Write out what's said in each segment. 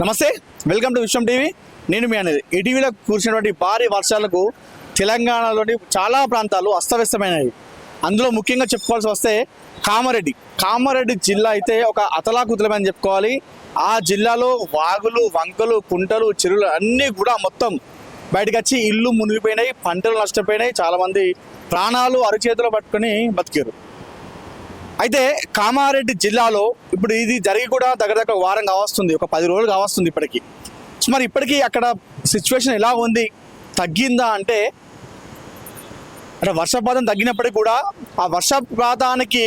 నమస్తే welcome to Vishwam TV. నేను మీ అనేది ఇటీవల కురిసినటువంటి భారీ వర్షాలకు తెలంగాణలోని చాలా ప్రాంతాలు అస్తవ్యస్తమైనవి. అందులో ముఖ్యంగా చెప్పుకోవాల్సి వస్తే కామారెడ్డి. కామారెడ్డి జిల్లా అయితే ఒక అతలాకుతలమని చెప్పుకోవాలి. ఆ జిల్లాలో వాగులు వంకలు కుంటలు చెరువులు అన్నీ కూడా మొత్తం బయటకు వచ్చి ఇల్లు మునిగిపోయినాయి పంటలు నష్టపోయినాయి. చాలామంది ప్రాణాలు అరిచేతిలో పట్టుకొని బతికారు. అయితే కామారెడ్డి జిల్లాలో ఇప్పుడు ఇది జరిగి కూడా దగ్గర దగ్గర వారం కావస్తుంది ఒక పది రోజులు కావస్తుంది ఇప్పటికి. మరి ఇప్పటికీ అక్కడ సిచ్యువేషన్ ఎలా ఉంది? తగ్గిందా అంటే అంటే వర్షపాతం తగ్గినప్పటికీ కూడా ఆ వర్షపాతానికి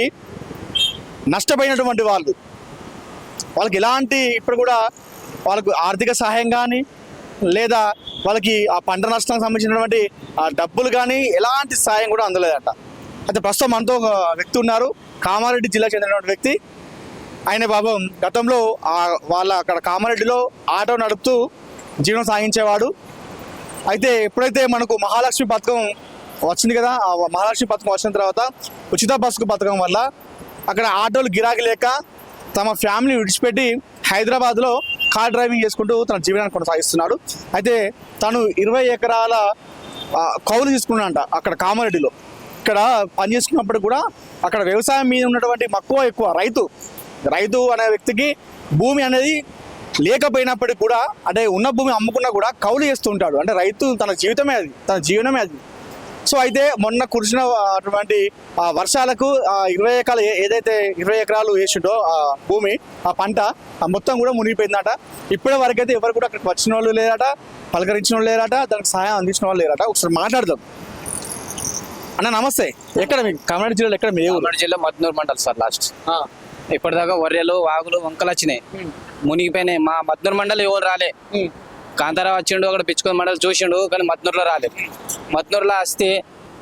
నష్టపోయినటువంటి వాళ్ళు వాళ్ళకి ఎలాంటి ఇప్పుడు కూడా వాళ్ళకు ఆర్థిక సహాయం కానీ లేదా వాళ్ళకి ఆ పంట నష్టానికి సంబంధించినటువంటి ఆ డబ్బులు కానీ ఎలాంటి సహాయం కూడా అందలేదట. అయితే ప్రస్తుతం మనతో ఒక వ్యక్తి ఉన్నారు. కామారెడ్డి జిల్లా చెందినటువంటి వ్యక్తి. ఆయన పాపం గతంలో వాళ్ళ అక్కడ కామారెడ్డిలో ఆటో నడుపుతూ జీవనం సాగించేవాడు. అయితే ఎప్పుడైతే మనకు మహాలక్ష్మి పథకం వచ్చింది కదా ఆ మహాలక్ష్మి పథకం వచ్చిన తర్వాత ఉచిత బస్సు పథకం వల్ల అక్కడ ఆటోలు గిరాకీ లేక తమ ఫ్యామిలీ విడిచిపెట్టి హైదరాబాద్లో కార్ డ్రైవింగ్ చేసుకుంటూ తన జీవనాన్ని కొనసాగిస్తున్నాడు. అయితే తను ఇరవై ఎకరాల కౌలు తీసుకున్నాడంట అక్కడ కామారెడ్డిలో. ఇక్కడ పనిచేసుకున్నప్పుడు కూడా అక్కడ వ్యవసాయం మీద ఉన్నటువంటి మక్కువ ఎక్కువ. రైతు రైతు అనే వ్యక్తికి భూమి అనేది లేకపోయినప్పటికీ కూడా అంటే ఉన్న భూమి అమ్ముకున్నా కూడా కౌలు చేస్తూ ఉంటాడు. అంటే రైతు తన జీవితమే అది తన జీవనమే అది. సో అయితే మొన్న కురిసిన అటువంటి ఆ వర్షాలకు ఇరవై ఎకరాలు ఏదైతే ఇరవై ఎకరాలు వేసిండో ఆ భూమి ఆ పంట ఆ మొత్తం కూడా మునిగిపోయిందట. ఇప్పటి వరకు అయితే ఎవరు కూడా అక్కడికి వచ్చిన వాళ్ళు లేరట పలకరించిన వాళ్ళు లేరట దానికి సహాయం అందించిన వాళ్ళు లేరట. ఒకసారి మాట్లాడదాం. అన్న నమస్తే. ఎక్కడ మీ కామారెడ్డి జిల్లాలో ఎక్కడ మీ ఊరు? కామారెడ్డి జిల్లా మద్నూరు మండల్ సార్ లాస్ట్ ఇప్పటిదాకా వర్రెలు వాగులు వంకలు వచ్చినాయి. మునిగిపోయినాయి. మా మద్నూరు మండలి ఎవరు రాలే. కాంతారావు వచ్చిండు అక్కడ పిచ్చుకొని మండలి చూసిండు కానీ మద్నూరులో రాలేదు. మద్నూరులో వస్తే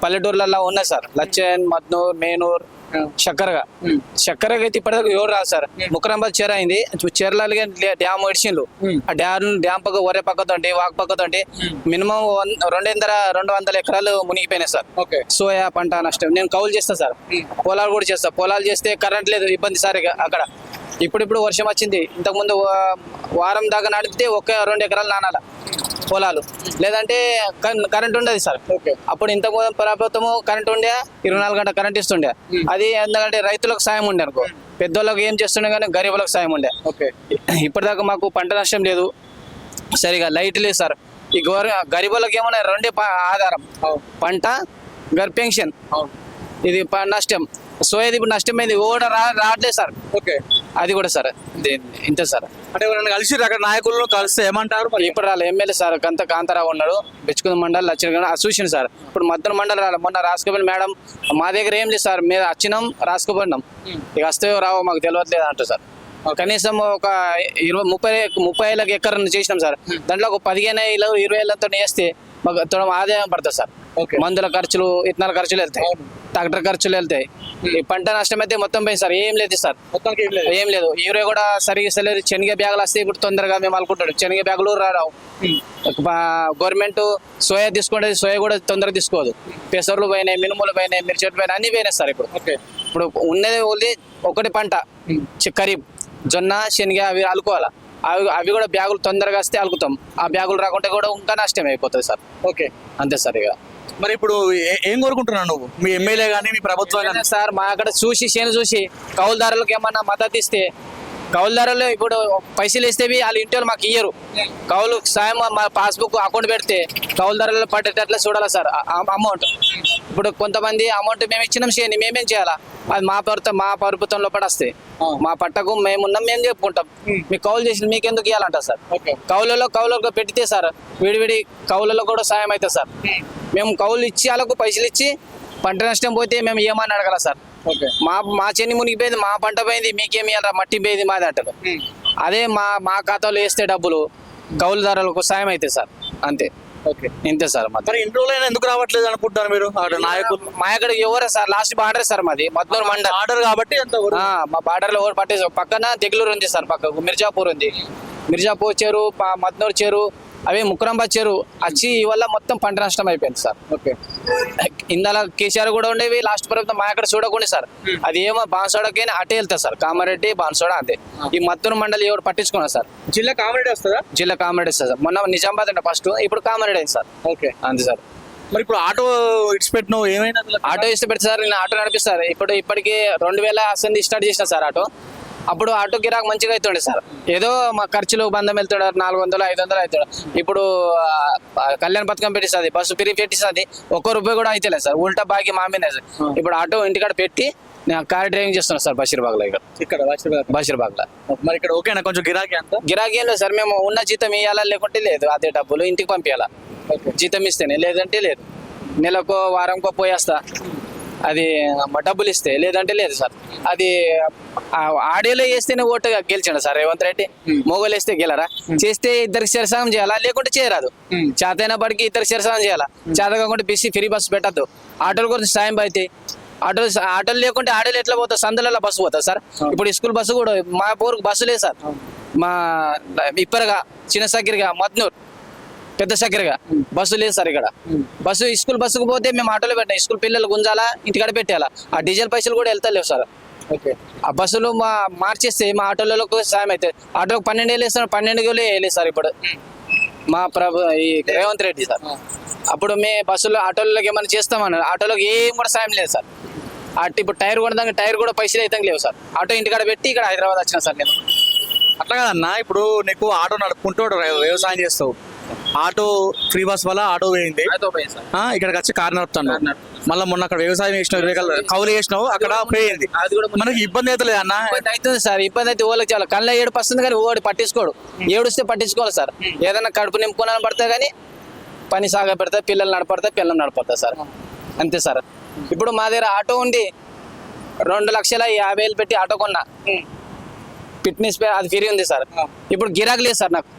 పల్లెటూర్లలో ఉన్నాయి సార్. లచ్చన్ మద్నూర్ మేనూర్ చక్కరగా. చక్కరగా అయితే ఇప్పటిదాకా ఎవరు రాదు సార్. ముకరాబాద్ చీర అయింది. చీరలకి డ్యామ్ ఇడిచిండు ఆ డ్యామ్ డ్యామ్ పక్క ఒరే పక్కతోటి వాక్ పక్కతోటి మినిమం రెండేందర రెండు వందల ఎకరాలు మునిగిపోయినాయి సార్. ఓకే. సోయా పంట నష్టం. నేను కౌలు చేస్తా సార్. పొలాలు కూడా చేస్తా. పొలాలు చేస్తే కరెంట్ లేదు ఇబ్బంది సార్ అక్కడ. ఇప్పుడిప్పుడు వర్షం వచ్చింది. ఇంతకుముందు వారం దాకా నడిపితే ఒక రెండు ఎకరాలు నానాల. పొలాలు. లేదంటే కరెంట్ ఉండదు సార్. ఓకే. అప్పుడు ఇంత ప్రభుత్వము కరెంట్ ఉండే ఇరవై నాలుగు గంటల కరెంట్ ఇస్తుండే. అది ఎందుకంటే రైతులకు సాయం ఉండే అనుకో. పెద్దోళ్ళకి ఏం చేస్తుండే కానీ గరీబులకు సాయం ఉండే. ఓకే. ఇప్పటిదాకా మాకు పంట నష్టం లేదు. సరిగా లైట్ లేదు సార్. ఈ గౌర గరీబులకు ఏమన్నా రెండే ఆధారం. పంట గర్ పెన్షన్. ఇది ప- నష్టం సోయది ఇప్పుడు నష్టం అయింది కూడా రా రావట్లేదు సార్. ఓకే. అది కూడా సార్. ఇది- ఇంతే సార్. అంటే ఎవరైనా కలిసి అక్కడ నాయకులను కలిస్తే ఏమంటారు ఇప్పుడు రాలే ఎమ్మెల్యే సార్ కంత కాంతారావు ఉన్నాడు. బెచ్చుకుంద మండలి వచ్చిన చూసిండు సార్. ఇప్పుడు మద్దతు మండలి రాలే. మొన్న రాసుకోపోయిన మేడం మా దగ్గర ఏం లేదు సార్. మీద వచ్చినాం రాసుకోపోయినాం ఇక వస్తే రావో మాకు తెలియట్లేదు అంటారు సార్. కనీసం ఒక ఇరవై ముప్పై ముప్పై ఏళ్ళకి ఎకరం చేసినాం సార్. దాంట్లో ఒక పదిహేను ఏళ్ళు ఇరవై ఏళ్ళతో వేస్తే మాకు తొడ ఆదాయం పడుతుంది సార్. ఓకే. మందుల ఖర్చులు ఇత్తనాల ఖర్చులు వెళ్తాయి. ట్రాక్టర్ ఖర్చులు వెళ్తాయి. ఈ పంట నష్టం అయితే మొత్తం పోయింది సార్. ఏం లేదు సార్. ఏం లేదు. యూరియా కూడా సరిగ్గా ఇస్తలేదు శనగ బ్యాగులు వస్తే ఇప్పుడు తొందరగా మేము అనుకుంటాడు శనగ బ్యాగులు రావు గవర్నమెంట్ సోయా తీసుకుంటే సోయా కూడా తొందరగా తీసుకోదు. పెసర్లు పోయినాయి మినుములు పోయినాయి మిర్చెట్లు పోయినాయి అన్ని పోయినాయి సార్ ఇప్పుడు. ఓకే. ఇప్పుడు ఉన్నది ఓన్లీ ఒకటి పంట. ఖరీఫ్ జొన్న శనగ అవి అలుకోవాలి అవి అవి కూడా బ్యాగులు తొందరగా వస్తే అలుకుతాం ఆ బ్యాగులు రాకుంటే కూడా ఇంకా నష్టం అయిపోతుంది సార్. ఓకే. అంతే సార్ ఇక. మరి ఇప్పుడు ఏ- ఏం కోరుకుంటున్నావు నువ్వు? మీ ఎమ్మెల్యే కానీ మీ ప్రభుత్వం కానీ సార్ మా అక్కడ చూసి చేను చూసి కౌలుదారులకు ఏమన్నా మద్దతు ఇస్తే కౌలుదారులు ఇప్పుడు పైసలు ఇస్తేవి వాళ్ళ ఇంటి వాళ్ళు మాకు ఇయ్యరు. కౌలు సాయం మా పాస్బుక్ అకౌంట్ పెడితే కౌలుదారులు పట్టేటట్లు చూడాలి సార్ అమౌంట్. ఇప్పుడు కొంతమంది అమౌంట్ మేము ఇచ్చినాం చేయని మేమేం చేయాలా? అది మా ప్రభుత్వం మా ప్రభుత్వంలో పడేస్తే మా పట్టకు మేమున్నాం మేము చెప్పుకుంటాం. మీకు కౌలు చేసి మీకెందుకు ఇవ్వాలంట సార్? ఓకే. కౌలలో కౌలకు పెడితే సార్ విడివిడి కౌలలో కూడా సాయం అవుతుంది సార్. మేము కౌలు ఇచ్చి వాళ్ళకు పైసలు ఇచ్చి పంట నష్టం పోతే మేము ఏమని అడగల సార్? మా మా చెన్ని మునిగిపోయింది మా పంట పోయింది మీకేమి ఇవ్వాలరా మట్టి పోయింది మాది అంటారు. అదే మా మా ఖాతాలో వేస్తే డబ్బులు కౌలుదారులకు సాయం అవుతాయి సార్. అంతే. ఓకే. ఇంతే సార్ మరి ఇన్ని రోజులైనా ఎందుకు రావట్లేదు అనుకుంటున్నారు మీరు? నాయకులు? మా ఇక్కడ ఎవరే సార్? లాస్ట్ బార్డర్ సార్ మాది మద్దూరు మండల్. ఆర్డర్ కాబట్టి మా బార్డర్లో ఎవరు పట్టే పక్కన తెగులూరు ఉంది సార్ పక్కకు మిర్జాపూర్ ఉంది. మిర్జాపూర్ చెరు మద్నూరు చెరు అవి ముక్కరంబ చెరువు వచ్చి వల్ల మొత్తం పంట నష్టం అయిపోయింది సార్. ఓకే. ఇందాల కేసీఆర్ కూడా ఉండేవి లాస్ట్ ప్రభుత్వం మా అక్కడ చూడకుండా సార్. అది ఏమో బాన్సోడకి అటే వెళ్తారు సార్. కామారెడ్డి బాన్సోడ అంతే. ఈ మత్తూరు మండలి ఎవరు పట్టించుకున్నారు సార్? జిల్లా కామెడీ వస్తుందా? జిల్లా కామారెడ్డి సార్. మొన్న నిజామాబాద్ అంటే ఫస్ట్ ఇప్పుడు కామారెడ్డి అయింది సార్. ఓకే. అంతే సార్. మరి ఇప్పుడు ఆటో ఇడిచిపెట్టినావు ఏమైనా? ఆటో ఇస్తే పెట్టి సార్ నేను ఆటో నడిపిస్తారు ఇప్పుడు ఇప్పటికి రెండు వేల అసలు స్టార్ట్ చేసిన సార్ ఆటో. అప్పుడు ఆటో గిరాక్ మంచిగా అవుతుండే సార్. ఏదో మా ఖర్చులు బంధం వెళ్తాడు నాలుగు వందలు ఐదు వందలు అవుతాడు. ఇప్పుడు కళ్యాణ పథకం పెట్టిస్తుంది బస్సు పిరి పెట్టిస్తుంది ఒక్క రూపాయి కూడా అయితే సార్. ఉల్టా బాగి మా మీద సార్. ఇప్పుడు ఆటో ఇంటికాడ పెట్టి నేను కార్ డ్రైవింగ్ చేస్తున్నాను సార్ బషీర్బాగ్లో ఇక్కడ ఇక్కడ. బషీర్బాగ్లో? మరి ఇక్కడ ఓకేనా? కొంచెం గిరాకీ అంతా? గిరాకీ లేదు సార్. మేము ఉన్న జీతం ఇవ్వాలా లేకుంటే లేదు. అదే డబ్బులు ఇంటికి పంపించాలా జీతం ఇస్తేనే లేదంటే లేదు. నెలకు వారంకో పోయేస్తా. అది డబ్బులు ఇస్తే లేదంటే లేదు సార్. అది ఆ ఆడియోలో వేస్తేనే ఓటు గెలిచాడు సార్ రేవంత్ రెడ్డి. మొగలు వేస్తే గెలరా? చేస్తే ఇద్దరికి శిరసానం చేయాలా? లేకుంటే చేయరాదు. బడికి ఇద్దరికి శిరసానం చేయాలా? చేత కాకుండా బిసి ఫ్రీ బస్సు పెట్టద్దు. ఆటోల గురించి సాయం అయితే ఆటోలు ఆటోలు లేకుంటే ఆటోలు ఎట్లా పోతా సందులలో బస్సు పోతా సార్. ఇప్పుడు స్కూల్ బస్సు కూడా మా ఊరికి బస్సు లేదు సార్. మా ఇప్పరగా చిన్న సగిరిగా మద్నూర్. పెద్ద సగిరిగా బస్సు లేదు సార్ ఇక్కడ. బస్సు స్కూల్ బస్సుకు పోతే మేము ఆటోలో పెట్టాం. స్కూల్ పిల్లలు గుంజాలా ఇంటికాడ పెట్టాలా ఆ డీజిల్ పైసలు కూడా వెళ్తలేవు సార్. ఓకే. ఆ బస్సులు మా మార్చేస్తే మా ఆటోలకు సాయం అవుతుంది ఆటోకి పన్నెండు వేలు ఇస్తాను పన్నెండు వేలు వేయలేదు సార్ ఇప్పుడు. మా ప్రభు ఈ రేవంత్ రెడ్డి సార్. అప్పుడు మే బస్సులో ఆటోలకి ఏమైనా చేస్తామన్నారు ఆటోలోకి ఏం కూడా సాయం లేదు సార్. అటు ఇప్పుడు టైర్ కూడా టైర్ కూడా పైసలు అయితే లేవు సార్. ఆటో ఇంటికాడ పెట్టి ఇక్కడ హైదరాబాద్ వచ్చిన సార్ నేను. అట్లా కాదన్నా ఇప్పుడు నీకు ఆటో నడుపుకుంటూ వ్యవసాయం చేస్తావు. ఆటో ఫ్రీ బస్ వల్ల ఆటో పోయింది. ఇక్కడికి వచ్చి కార్ నడుపుతాను. మళ్ళీ మొన్న అక్కడ వ్యవసాయం ఎకరాలు కౌలు చేసినావు అక్కడ పోయింది. మనకి ఇబ్బంది అయితే అన్న. అవుతుంది సార్ ఇబ్బంది అయితే ఓళ్ళకి చాలా. కళ్ళ ఏడుపు వస్తుంది కానీ ఓడి పట్టించుకోడు. ఏడుస్తే పట్టించుకోవాలి సార్. ఏదైనా కడుపు నింపుకోవాలని పడితే కానీ పని సాగ పెడతా పిల్లలు నడపడతా పిల్లలు నడపడతా సార్. అంతే సార్. ఇప్పుడు మా దగ్గర ఆటో ఉండి రెండు లక్షల యాభై వేలు పెట్టి ఆటో కొన్నా. ఫిట్నెస్ అది ఫ్రీ ఉంది సార్. ఇప్పుడు గిరాకీ లేదు సార్ నాకు.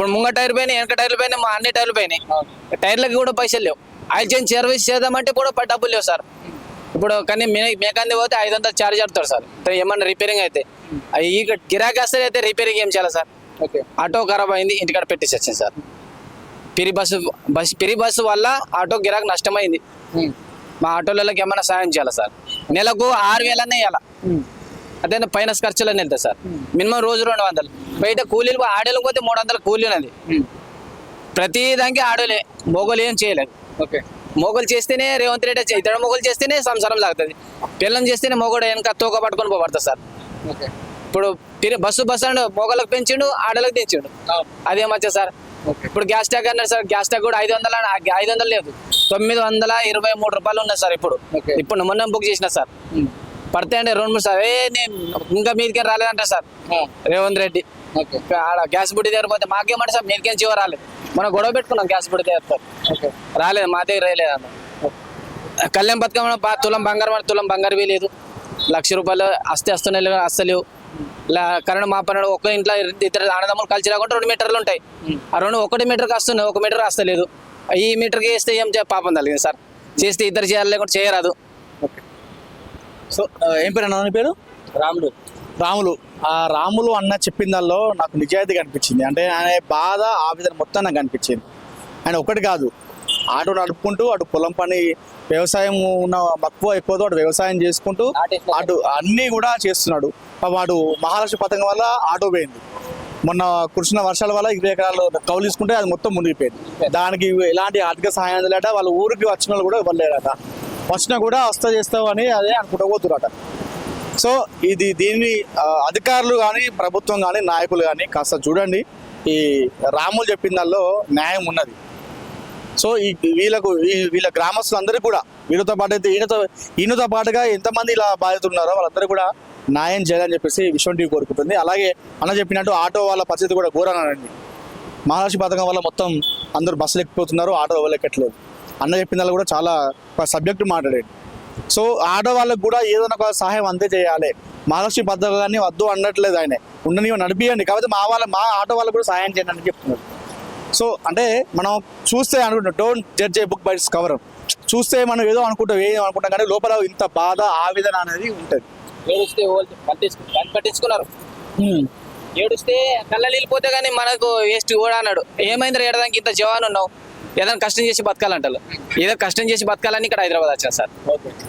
ఇప్పుడు ముంగ టైర్ పోయినాయి వెనక టైర్లు పోయినాయి మా అన్ని టైర్లు పోయినాయి. టైర్లకి కూడా పైసలు లేవు. ఆయిల్ చేంజ్ సర్వీస్ చేద్దామంటే కూడా డబ్బులు లేవు సార్. ఇప్పుడు కానీ మే మేకంది పోతే ఐదు వందలు ఛార్జ్ ఆడతారు సార్. ఏమన్నా రిపేరింగ్ అయితే. ఈ గిరాకీ వస్తే అయితే రిపేరింగ్ ఏం చేయాలి సార్? ఓకే. ఆటో ఖరాబ్ అయింది ఇంటికాడ పెట్టేసి వచ్చింది sir. Free bus bus free bus వల్ల ఆటో గిరాకీ నష్టమైంది. మా ఆటోలకి ఏమైనా సాయం చేయాలి సార్? నెలకు ఆరు వేలన్నా ఇవ్వాలి అదే పైన ఖర్చులన్నీ వెళ్తాయి సార్. మినిమం రోజు రెండు వందలు. బయట కూలీలు ఆడేలకు పోతే మూడు వందల కూలీ ఉన్నది ప్రతి దానికి ఆడోలే మొగలు ఏం చేయలేదు ఓకే. మొగలు చేస్తేనే రేవంత్ రెడ్డి ఇతర మొగలు చేస్తేనే సంసారం లాగుతుంది. పిల్లం చేస్తేనే మొగడు వెనక తోక పట్టుకొని పోబడతారు సార్. ఓకే. ఇప్పుడు బస్సు బస్సు అంటే మొగలకు పెంచిండు ఆడలకు తెచ్చిండు. అదేమచ్చా సార్. ఓకే. ఇప్పుడు గ్యాస్ ట్యాగ్ అన్నారు సార్ గ్యాస్ ట్యాగ్ కూడా ఐదు వందల ఐదు వందలు లేదు. తొమ్మిది వందల ఇరవై మూడు రూపాయలు ఉన్నది సార్ ఇప్పుడు. ఇప్పుడు మొన్న బుక్ చేసిన సార్. పడితే అంటే రెండు మూడు సార్ ఏ నేను ఇంకా మీదికే రాలేదంట సార్. రేవంత్ రెడ్డి. ఆడ గ్యాస్ బుడ్డి దగ్గర పోతే మాకేమంటే సార్ మీదికేం చివరి రాలేదు. మనం గొడవ పెట్టుకున్నాం గ్యాస్ బుడ్డి దగ్గర సార్. ఓకే. రాలేదు మా దగ్గర రాలేదు అన్న. కళ్యాణ పథకం బా తులం బంగారం అంటే తులం బంగారు లేదు. లక్ష రూపాయలు అస్తే వస్తున్నాయి లేవు, అస్తలేవు ఇలా కరెంట్ మా పని ఒక ఇంట్లో ఇద్దరు అన్నదమ్ములు కలిసి రాకుండా రెండు మీటర్లు ఉంటాయి. ఆ రెండు ఒకటి మీటర్కి వస్తున్నాయి ఒక మీటర్ వస్తలేదు ఈ మీటర్కి వేస్తే ఏం పాపం తగిలింది సార్. చేస్తే ఇద్దరు చేయాలి లేకుంటే చేయరాదు. సో ఏం పేరు అన్న పేరు? రాముడు రాములు. ఆ రాములు అన్న చెప్పిన దానిలో నాకు నిజాయితీ కనిపించింది. అంటే ఆయన బాధ ఆవేదన మొత్తం నాకు కనిపించింది. ఆయన ఒకటి కాదు ఆటో నడుపుకుంటూ అటు పొలం పని వ్యవసాయం ఉన్న మక్కువ ఎక్కువతో అటు వ్యవసాయం చేసుకుంటూ అటు అన్నీ కూడా చేస్తున్నాడు. వాడు మహాలక్ష్మి పథకం వల్ల ఆటో పోయింది. మొన్న కురిసిన వర్షాల వల్ల ఇరవై ఎకరాలు కౌలు తీసుకుంటే అది మొత్తం మునిగిపోయింది. దానికి ఎలాంటి ఆర్థిక సహాయం అందలేట వాళ్ళ ఊరికి వచ్చిన వాళ్ళు కూడా ఇవ్వలేరట. వచ్చినా కూడా వస్తా చేస్తావు అని అదే అనుకుంటూ పోతురట. సో ఇది దీన్ని అధికారులు కానీ ప్రభుత్వం కానీ నాయకులు కానీ కాస్త చూడండి. ఈ రాములు చెప్పిన దానిలో న్యాయం ఉన్నది. సో ఈ వీళ్ళకు ఈ- వీళ్ళ గ్రామస్తులందరికీ కూడా వీళ్ళతో పాటు అయితే ఈయనతో ఈయనతో పాటుగా ఎంతమంది ఇలా బాధితులు ఉన్నారో వాళ్ళందరూ కూడా న్యాయం చేయాలని చెప్పేసి విశ్వం టీవీ కోరుకుంటుంది. అలాగే అన్న చెప్పినట్టు ఆటో వాళ్ళ పరిస్థితి కూడా ఘోరనండి మహారాష్ట్ర పథకం వల్ల మొత్తం అందరూ బస్సులు ఎక్కిపోతున్నారు ఆటో వాళ్ళు ఎక్కట్లేదు. అన్న చెప్పిన కూడా చాలా సబ్జెక్టు మాట్లాడాడు. సో ఆటో వాళ్ళకు కూడా ఏదైనా ఒక సహాయం అంతే చేయాలి. మహాలక్ష్మి పథకాన్ని వద్దు అనట్లేదు ఆయన. ఉండని నడిపియండి. కాబట్టి మా వాళ్ళ మా ఆటో వాళ్ళకు కూడా సహాయం చేయండి అని చెప్తున్నారు సో అంటే మనం చూస్తే అనుకుంటాం don't judge a book by its cover చూస్తే మనం ఏదో అనుకుంటాం ఏదో అనుకుంటాం కానీ లోపల ఇంత బాధ ఆవేదన అనేది ఉంటుంది. పట్టించుకున్నారు. ఏడుస్తే కళ్ళ వెళ్ళిపోతే కానీ మనకు వేస్ట్ కూడా అన్నాడు. ఏమైంది ఏడదానికి ఇంత జవాన్ ఉన్నావు? ఏదైనా కష్టం చేసి బతకాలంటారు. ఏదో కష్టం చేసి బతకాలని ఇక్కడ హైదరాబాద్ వచ్చాను సార్.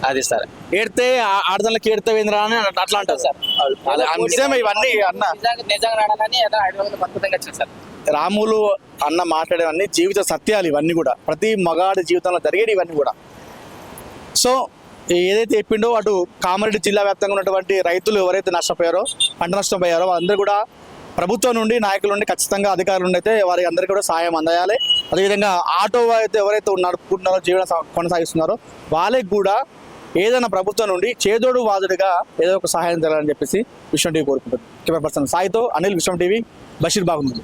అది సార్. ఏడితే ఆ- ఆడదానికి ఏడితే ఏందిరా అని అట్లా అంటారు సార్. నిజమే ఇవన్నీ అన్న. నిజంగా నిజంగా ఆడాలని ఏదో హైదరాబాద్ బతుకుతంగా వచ్చాను సార్. రాములు అన్న మాట్లాడేవన్నీ జీవిత సత్యాలు ఇవన్నీ కూడా. ప్రతి మగాడి జీవితంలో జరిగేవి ఇవన్నీ కూడా. సో ఏదైతే చెప్పిండో అటు కామారెడ్డి జిల్లా వ్యాప్తంగా ఉన్నటువంటి రైతులు ఎవరైతే నష్టపోయారో పంట నష్టం పోయారో వాళ్ళందరూ కూడా ప్రభుత్వం నుండి నాయకుల నుండి ఖచ్చితంగా అధికారుల నుండి అయితే వారి అందరికీ కూడా సాయం అందాలి. అదేవిధంగా ఆటో అయితే ఎవరైతే నడుపుకుంటున్నారో జీవన కొనసాగిస్తున్నారో వాళ్ళకి కూడా ఏదైనా ప్రభుత్వం నుండి చేదోడు వాదుడుగా ఏదో ఒక సహాయం చేయాలని చెప్పేసి విశ్వం టీవీ కోరుకుంటుంది. కెమెరా పర్సన్ సాయితో అనిల్ విశ్వం టీవీ బషీర్ బాగుంది